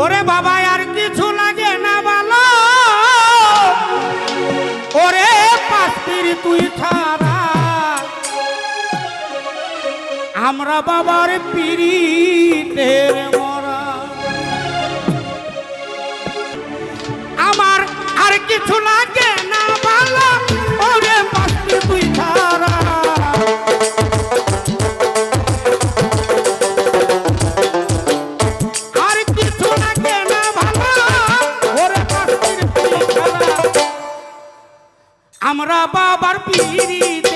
ওরে বাবা, আর কিছু লাগে না ভালো ওরে পাস্তির তুই ছাড়া। আমরা বাবার পিড়িতের মরা। আমার আর কিছু লাগে আমরা বাবার পিড়ি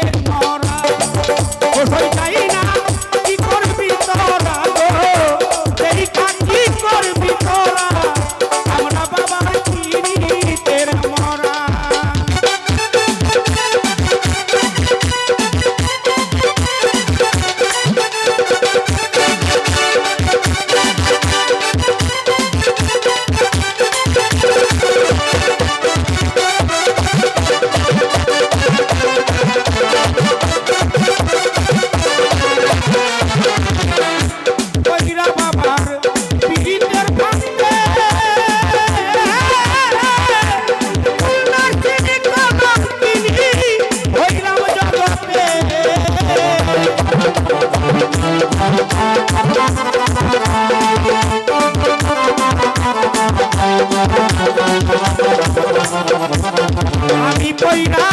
কইরা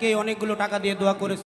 অনেকেই অনেকগুলো টাকা দিয়ে দোয়া করেছে।